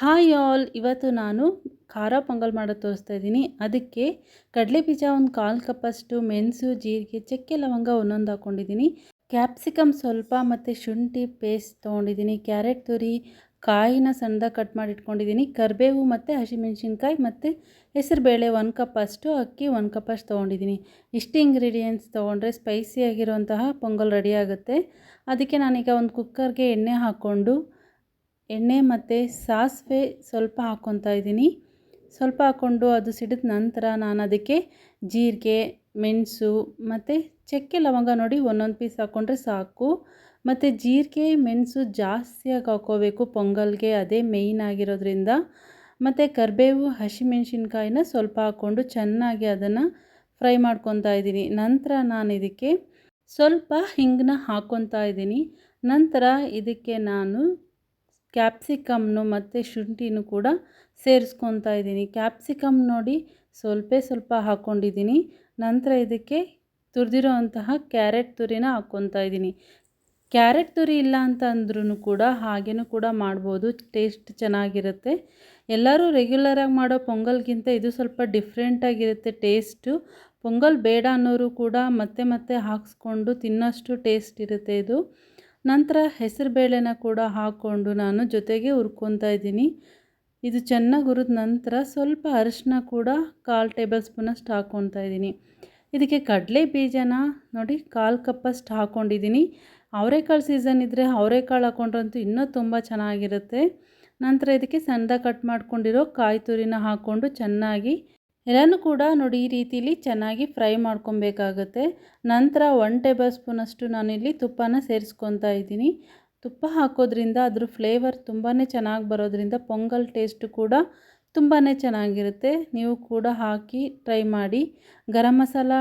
Hi all ಇವತ್ತು ನಾನು ಖಾರ ಪೊಂಗಲ್ ಮಾಡೋದು ತೋರಿಸ್ತಾ ಇದ್ದೀನಿ. ಅದಕ್ಕೆ ಕಡಲೆ ಬೀಜ ಒಂದು ಕಾಲು ಕಪ್ಪಷ್ಟು ಮೆಣಸು, ಜೀರಿಗೆ, ಚಕ್ಕೆ ಲವಂಗ ಒಂದೊಂದು ಹಾಕ್ಕೊಂಡಿದ್ದೀನಿ ಕ್ಯಾಪ್ಸಿಕಮ್ ಸ್ವಲ್ಪ ಮತ್ತು ಶುಂಠಿ ಪೇಸ್ಟ್ ತೊಗೊಂಡಿದ್ದೀನಿ. ಕ್ಯಾರೆಟ್ ತುರಿ, ಕಾಯಿನ ಸಣ್ಣದಾಗಿ ಕಟ್ ಮಾಡಿ ಇಟ್ಕೊಂಡಿದ್ದೀನಿ. ಕರಿಬೇವು ಮತ್ತು ಹಸಿಮೆಣ್ಸಿನ್ಕಾಯಿ ಮತ್ತು ಹೆಸರುಬೇಳೆ ಒಂದು ಕಪ್ ಅಷ್ಟು, ಅಕ್ಕಿ ಒಂದು ಕಪ್ ಅಷ್ಟು ತೊಗೊಂಡಿದ್ದೀನಿ. ಇಷ್ಟು ಇಂಗ್ರೀಡಿಯೆಂಟ್ಸ್ ತೊಗೊಂಡ್ರೆ ಸ್ಪೈಸಿಯಾಗಿರುವಂತಹ ಪೊಂಗಲ್ ರೆಡಿ ಆಗುತ್ತೆ. ಅದಕ್ಕೆ ನಾನೀಗ ಒಂದು ಕುಕ್ಕರ್ಗೆ ಎಣ್ಣೆ ಹಾಕ್ಕೊಂಡು ಎಣ್ಣೆ ಮತ್ತು ಸಾಸಿವೆ ಸ್ವಲ್ಪ ಹಾಕ್ಕೊತಾ ಇದ್ದೀನಿ. ಸ್ವಲ್ಪ ಹಾಕ್ಕೊಂಡು ಅದು ಸಿಡಿದ ನಂತರ ನಾನು ಅದಕ್ಕೆ ಜೀರಿಗೆ, ಮೆಣಸು ಮತ್ತು ಚಕ್ಕೆ ಲವಂಗ ನೋಡಿ ಒಂದೊಂದು ಪೀಸ್ ಹಾಕ್ಕೊಂಡ್ರೆ ಸಾಕು. ಮತ್ತು ಜೀರಿಗೆ, ಮೆಣಸು ಜಾಸ್ತಿಯಾಗಿ ಹಾಕ್ಕೋಬೇಕು ಪೊಂಗಲ್ಗೆ, ಅದೇ ಮೇಯ್ನ್ ಆಗಿರೋದ್ರಿಂದ. ಮತ್ತು ಕರಿಬೇವು, ಹಸಿಮೆಣ್ಸಿನ್ಕಾಯಿನ ಸ್ವಲ್ಪ ಹಾಕ್ಕೊಂಡು ಚೆನ್ನಾಗಿ ಅದನ್ನು ಫ್ರೈ ಮಾಡ್ಕೊತಾ ಇದ್ದೀನಿ. ನಂತರ ನಾನು ಇದಕ್ಕೆ ಸ್ವಲ್ಪ ಹಿಂಗನ್ನ ಹಾಕ್ಕೊತಾ ಇದ್ದೀನಿ. ನಂತರ ಇದಕ್ಕೆ ನಾನು ಕ್ಯಾಪ್ಸಿಕಮ್ನು ಮತ್ತು ಶುಂಠಿನೂ ಕೂಡ ಸೇರಿಸ್ಕೊತಾ ಇದ್ದೀನಿ. ಕ್ಯಾಪ್ಸಿಕಮ್ ನೋಡಿ ಸ್ವಲ್ಪ ಸ್ವಲ್ಪ ಹಾಕ್ಕೊಂಡಿದ್ದೀನಿ ನಂತರ ಇದಕ್ಕೆ ತುರಿದಿರೋ ಅಂತಹ ಕ್ಯಾರೆಟ್ ತುರಿನ ಹಾಕ್ಕೊತಾ ಇದ್ದೀನಿ. ಕ್ಯಾರೆಟ್ ತುರಿ ಇಲ್ಲ ಅಂತ ಅಂದ್ರೂ ಕೂಡ ಹಾಗೇನೂ ಕೂಡ ಮಾಡ್ಬೋದು. ಟೇಸ್ಟ್ ಚೆನ್ನಾಗಿರುತ್ತೆ. ಎಲ್ಲರೂ ರೆಗ್ಯುಲರಾಗಿ ಮಾಡೋ ಪೊಂಗಲ್ಗಿಂತ ಇದು ಸ್ವಲ್ಪ ಡಿಫ್ರೆಂಟಾಗಿರುತ್ತೆ ಟೇಸ್ಟು. ಪೊಂಗಲ್ ಬೇಡ ಅನ್ನೋರು ಕೂಡ ಮತ್ತೆ ಮತ್ತೆ ಹಾಕ್ಸ್ಕೊಂಡು ತಿನ್ನೋಷ್ಟು ಟೇಸ್ಟ್ ಇರುತ್ತೆ ಇದು. ನಂತರ ಹೆಸರು ಬೇಳೆನ ಕೂಡ ಹಾಕ್ಕೊಂಡು ನಾನು ಜೊತೆಗೆ ಹುರ್ಕೊತಾ ಇದ್ದೀನಿ. ಇದು ಚೆನ್ನಾಗಿ ಹುರಿದ ನಂತರ ಸ್ವಲ್ಪ ಅರಿಶಿನ ಕೂಡ ಕಾಲು ಟೇಬಲ್ ಸ್ಪೂನಷ್ಟು ಹಾಕ್ಕೊತಾ ಇದ್ದೀನಿ. ಇದಕ್ಕೆ ಕಡಲೆ ಬೀಜನ ನೋಡಿ ಕಾಲು ಕಪ್ಪಷ್ಟು ಹಾಕ್ಕೊಂಡಿದ್ದೀನಿ ಅವರೆಕಾಳು ಸೀಸನ್ ಇದ್ದರೆ ಅವರೆಕಾಳು ಹಾಕ್ಕೊಂಡ್ರಂತೂ ಇನ್ನೂ ತುಂಬ ಚೆನ್ನಾಗಿರುತ್ತೆ. ನಂತರ ಇದಕ್ಕೆ ಸಣ್ಣದಾಗಿ ಕಟ್ ಮಾಡ್ಕೊಂಡಿರೋ ಕಾಯಿ ತುರಿನ ಹಾಕ್ಕೊಂಡು ಚೆನ್ನಾಗಿ ಎಲ್ಲನೂ ಕೂಡ ನೋಡಿ ಈ ರೀತಿಲಿ ಚೆನ್ನಾಗಿ ಫ್ರೈ ಮಾಡ್ಕೊಬೇಕಾಗುತ್ತೆ. ನಂತರ ಒನ್ ಟೇಬಲ್ ಸ್ಪೂನಷ್ಟು ನಾನಿಲ್ಲಿ ತುಪ್ಪನ ಸೇರಿಸ್ಕೊತಾ ಇದ್ದೀನಿ. ತುಪ್ಪ ಹಾಕೋದ್ರಿಂದ ಅದ್ರ ಫ್ಲೇವರ್ ತುಂಬಾ ಚೆನ್ನಾಗಿ ಬರೋದ್ರಿಂದ ಪೊಂಗಲ್ ಟೇಸ್ಟು ಕೂಡ ತುಂಬಾ ಚೆನ್ನಾಗಿರುತ್ತೆ. ನೀವು ಕೂಡ ಹಾಕಿ ಟ್ರೈ ಮಾಡಿ. ಗರಂ ಮಸಾಲ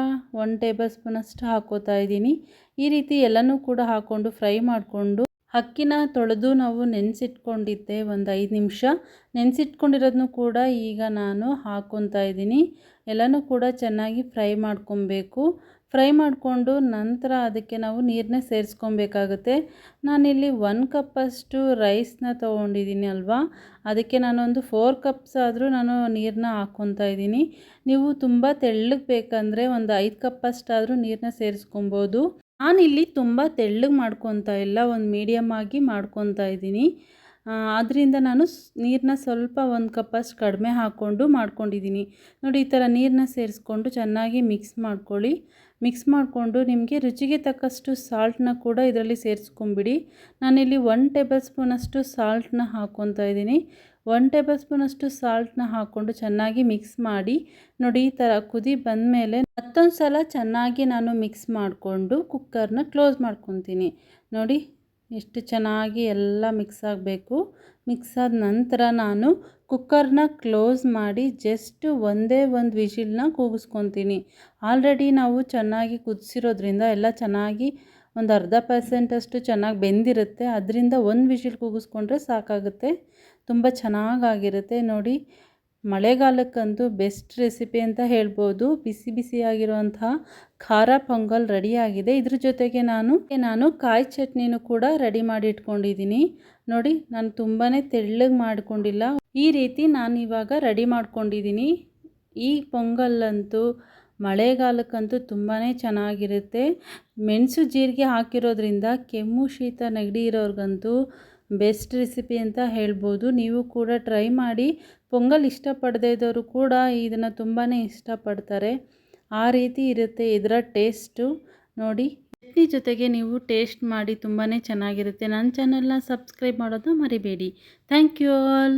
ಒನ್ ಟೇಬಲ್ ಸ್ಪೂನಷ್ಟು ಹಾಕೋತಾ ಇದ್ದೀನಿ. ಈ ರೀತಿ ಎಲ್ಲನೂ ಕೂಡ ಹಾಕ್ಕೊಂಡು ಫ್ರೈ ಮಾಡಿಕೊಂಡು ಅಕ್ಕಿನ ತೊಳೆದು ನಾವು ನೆನೆಸಿಟ್ಕೊಂಡಿದ್ದೆ ಒಂದು ಐದು ನಿಮಿಷ. ನೆನೆಸಿಟ್ಕೊಂಡಿರೋದನ್ನು ಕೂಡ ಈಗ ನಾನು ಹಾಕ್ಕೊತಾ ಇದ್ದೀನಿ. ಎಲ್ಲನೂ ಕೂಡ ಚೆನ್ನಾಗಿ ಫ್ರೈ ಮಾಡ್ಕೊಬೇಕು. ಫ್ರೈ ಮಾಡಿಕೊಂಡು ನಂತರ ಅದಕ್ಕೆ ನಾವು ನೀರನ್ನ ಸೇರಿಸ್ಕೊಬೇಕಾಗುತ್ತೆ. ನಾನಿಲ್ಲಿ ಒನ್ ಕಪ್ಪಷ್ಟು ರೈಸ್ನ ತೊಗೊಂಡಿದ್ದೀನಿ ಅಲ್ವಾ? ಅದಕ್ಕೆ ನಾನೊಂದು ಫೋರ್ ಕಪ್ಸ್ ಆದರೂ ನಾನು ನೀರನ್ನ ಹಾಕ್ಕೊತಾ ಇದ್ದೀನಿ. ನೀವು ತುಂಬ ತೆಳ್ಳಗೆ ಬೇಕಂದರೆ ಒಂದು ಐದು ಕಪ್ಪಷ್ಟಾದರೂ ನೀರನ್ನ ಸೇರಿಸ್ಕೊಬೋದು. ನಾನಿಲ್ಲಿ ತುಂಬ ತೆಳ್ಳಗೆ ಮಾಡ್ಕೊತಾ ಇಲ್ಲ ಒಂದು ಮೀಡಿಯಮ್ ಆಗಿ ಮಾಡ್ಕೊತಾ ಇದ್ದೀನಿ. ಆದ್ದರಿಂದ ನಾನು ನೀರನ್ನ ಸ್ವಲ್ಪ ಒಂದು ಕಪ್ಪಷ್ಟು ಕಡಿಮೆ ಹಾಕ್ಕೊಂಡು ಮಾಡ್ಕೊಂಡಿದ್ದೀನಿ. ನೋಡಿ, ಈ ಥರ ನೀರನ್ನ ಸೇರಿಸ್ಕೊಂಡು ಚೆನ್ನಾಗಿ ಮಿಕ್ಸ್ ಮಾಡ್ಕೊಳ್ಳಿ. ಮಿಕ್ಸ್ ಮಾಡಿಕೊಂಡು ನಿಮಗೆ ರುಚಿಗೆ ತಕ್ಕಷ್ಟು ಸಾಲ್ಟನ್ನ ಕೂಡ ಇದರಲ್ಲಿ ಸೇರಿಸ್ಕೊಂಬಿಡಿ. ನಾನಿಲ್ಲಿ ಒನ್ ಟೇಬಲ್ ಸ್ಪೂನಷ್ಟು ಸಾಲ್ಟನ್ನ ಹಾಕ್ಕೊತಾ ಇದ್ದೀನಿ. ಒನ್ ಟೇಬಲ್ ಸ್ಪೂನಷ್ಟು ಸಾಲ್ಟ್ನ ಹಾಕ್ಕೊಂಡು ಚೆನ್ನಾಗಿ ಮಿಕ್ಸ್ ಮಾಡಿ, ನೋಡಿ ಈ ಥರ ಕುದಿ ಬಂದಮೇಲೆ ಮತ್ತೊಂದು ಸಲ ಚೆನ್ನಾಗಿ ನಾನು ಮಿಕ್ಸ್ ಮಾಡಿಕೊಂಡು ಕುಕ್ಕರ್ನ ಕ್ಲೋಸ್ ಮಾಡ್ಕೊತೀನಿ. ನೋಡಿ, ಎಷ್ಟು ಚೆನ್ನಾಗಿ ಎಲ್ಲ ಮಿಕ್ಸ್ ಆಗಬೇಕು. ಮಿಕ್ಸ್ ಆದ ನಂತರ ನಾನು ಕುಕ್ಕರ್ನ ಕ್ಲೋಸ್ ಮಾಡಿ ಜಸ್ಟ್ ಒಂದೇ ಒಂದು ವಿಷಿಲ್ನ ಕೂಗಿಸ್ಕೊತೀನಿ. ಆಲ್ರೆಡಿ ನಾವು ಚೆನ್ನಾಗಿ ಕುದಿಸಿರೋದ್ರಿಂದ ಎಲ್ಲ ಚೆನ್ನಾಗಿ ಒಂದು ಅರ್ಧ ಪರ್ಸೆಂಟಷ್ಟು ಚೆನ್ನಾಗಿ ಬೆಂದಿರುತ್ತೆ. ಅದರಿಂದ ಒಂದು ವಿಷಿಲ್ ಕೂಗಿಸ್ಕೊಂಡ್ರೆ ಸಾಕಾಗುತ್ತೆ. ತುಂಬ ಚೆನ್ನಾಗಾಗಿರುತ್ತೆ. ನೋಡಿ, ಮಳೆಗಾಲಕ್ಕಂತೂ ಬೆಸ್ಟ್ ರೆಸಿಪಿ ಅಂತ ಹೇಳ್ಬೋದು. ಬಿಸಿ ಬಿಸಿಯಾಗಿರುವಂತಹ ಖಾರ ಪೊಂಗಲ್ ರೆಡಿಯಾಗಿದೆ. ಇದ್ರ ಜೊತೆಗೆ ನಾನು ನಾನು ಕಾಯಿ ಚಟ್ನಿನೂ ಕೂಡ ರೆಡಿ ಮಾಡಿ ಇಟ್ಕೊಂಡಿದ್ದೀನಿ ನೋಡಿ, ನಾನು ತುಂಬಾ ತೆಳ್ಳಗೆ ಮಾಡಿಕೊಂಡಿಲ್ಲ. ಈ ರೀತಿ ನಾನು ಇವಾಗ ರೆಡಿ ಮಾಡ್ಕೊಂಡಿದ್ದೀನಿ. ಈ ಪೊಂಗಲ್ಲಂತೂ ಮಳೆಗಾಲಕ್ಕಂತೂ ತುಂಬಾ ಚೆನ್ನಾಗಿರುತ್ತೆ. ಮೆಣಸು ಜೀರಿಗೆ ಹಾಕಿರೋದ್ರಿಂದ ಕೆಮ್ಮು, ಶೀತ, ನೆಗಡಿ ಇರೋರ್ಗಂತೂ ಬೆಸ್ಟ್ ರೆಸಿಪಿ ಅಂತ ಹೇಳ್ಬೋದು. ನೀವು ಕೂಡ ಟ್ರೈ ಮಾಡಿ. ಪೊಂಗಲ್ ಇಷ್ಟಪಡದೇ ಇದ್ದವರು ಕೂಡ ಇದನ್ನು ತುಂಬಾ ಇಷ್ಟಪಡ್ತಾರೆ. ಆ ರೀತಿ ಇರುತ್ತೆ ಇದರ ಟೇಸ್ಟು. ನೋಡಿ, ಚಟ್ನಿ ಜೊತೆಗೆ ನೀವು ಟೇಸ್ಟ್ ಮಾಡಿ ತುಂಬಾ ಚೆನ್ನಾಗಿರುತ್ತೆ. ನನ್ನ ಚಾನಲ್ನ ಸಬ್ಸ್ಕ್ರೈಬ್ ಮಾಡೋದು ಮರಿಬೇಡಿ. Thank you all.